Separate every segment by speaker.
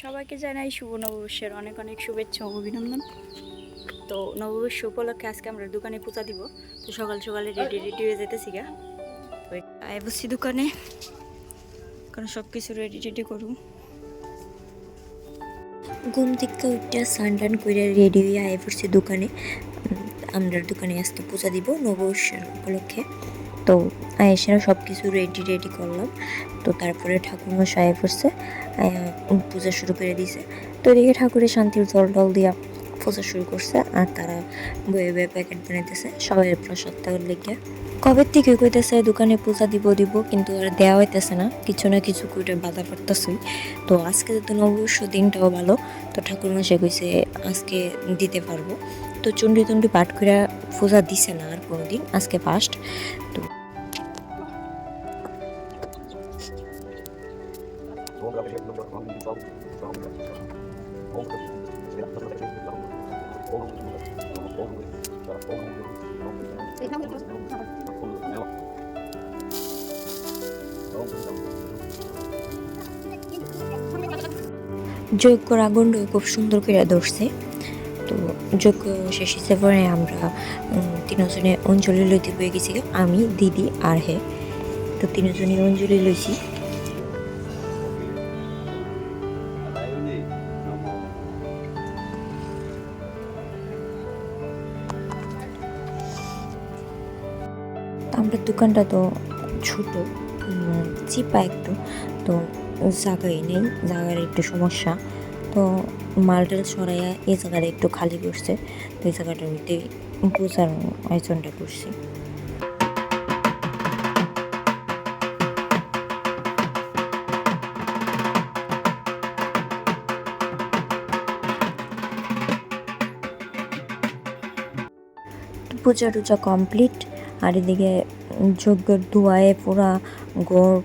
Speaker 1: সবাইকে জানাই শুভ নববর্ষের অনেক অনেক শুভেচ্ছা ও অভিনন্দন। তো নববর্ষ উপলক্ষে আজকে আমরা দোকানে পূজা দিব। তো সকাল সকালে রেডি রেডি হয়ে যেতেছি গা। তো বসছি দোকানে। কারণ সব কিছু রেডি রেডি করুন।
Speaker 2: ঘুম থেকে উঠটা স্নান টান করে রেডি হয়ে আয় পড়ছি দোকানে। আমরা দোকানে আজকে পূজা দিব নববর্ষের উপলক্ষে। তো আয়েসেরা সব কিছু রেডি রেডি করলাম। তো তারপরে ঠাকুরমা আয় পড়ছে পূজা শুরু করে দিয়েছে। তো এদিকে ঠাকুরের শান্তির জল টল দিয়া পূজা শুরু করছে আর তারা বয়ে বয়ে প্যাকেট বানাইতেছে সবাই প্রসাদ দেওয়ার লেগে কবে থেকে কইতেছে দোকানে পূজা দিব দিব, কিন্তু আর দেওয়া হইতেছে না। কিছু না কিছু করে বাধা পড়তেছই। তো আজকে তো নববর্ষ, দিনটাও ভালো। তো ঠাকুরমা সে কইছে, আজকে দিতে পারব। তো চণ্ডী চণ্ডী পাঠ করে পূজা দিছে না আর কোনোদিন, আজকে ফার্স্ট তো যজ্ঞর আগুনটা খুব সুন্দর করে ধরছে। তো যজ্ঞ শেষ পরে আমরা তিনজনে অঞ্জলি লইতে হয়ে গেছি। আমি, দিদি আর হে। তো তিনজনে অঞ্জলি লইছি আমরা দোকানটা তো ছোট চিপা একটু তো জায়গায় নেই, জায়গার একটু সমস্যা। তো মালটাল সরাইয়া এই জায়গাটা একটু খালি করছে, তো এই জায়গাটার মধ্যে পূজার আয়োজনটা করছি। পূজা টুজা কমপ্লিট, আর এদিকে যজ্ঞের ধোয়ায় পুরা গড়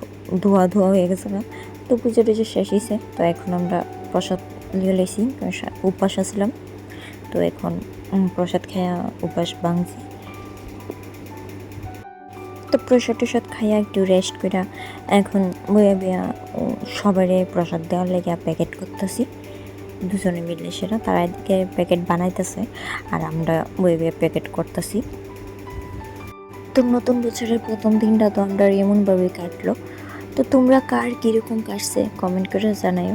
Speaker 2: ধোয়া ধোয়া হয়ে গেছে না তো পুজো টুজো শেষ হয়েছে তো এখন আমরা প্রসাদ লিয়ে কারণ উপাস আসলাম তো এখন প্রসাদ খাইয়া উপাস ভাঙছি তো প্রসাদ টসাদ খাইয়া একটু রেস্ট করে এখন বইয়া বইয়া সবারে প্রসাদ দেওয়ার লেগে প্যাকেট করতেছি। দুজনে মিলে সেটা, তারা এদিকে প্যাকেট বানাইতেছে আর আমরা বইয়ে বইয়ে প্যাকেট করতেছি। তো নতুন বছরের প্রথম দিনটা তো আমরা এমনভাবে কাটলো। তো তোমরা কার কীরকম কাটছে কমেন্ট করে জানাও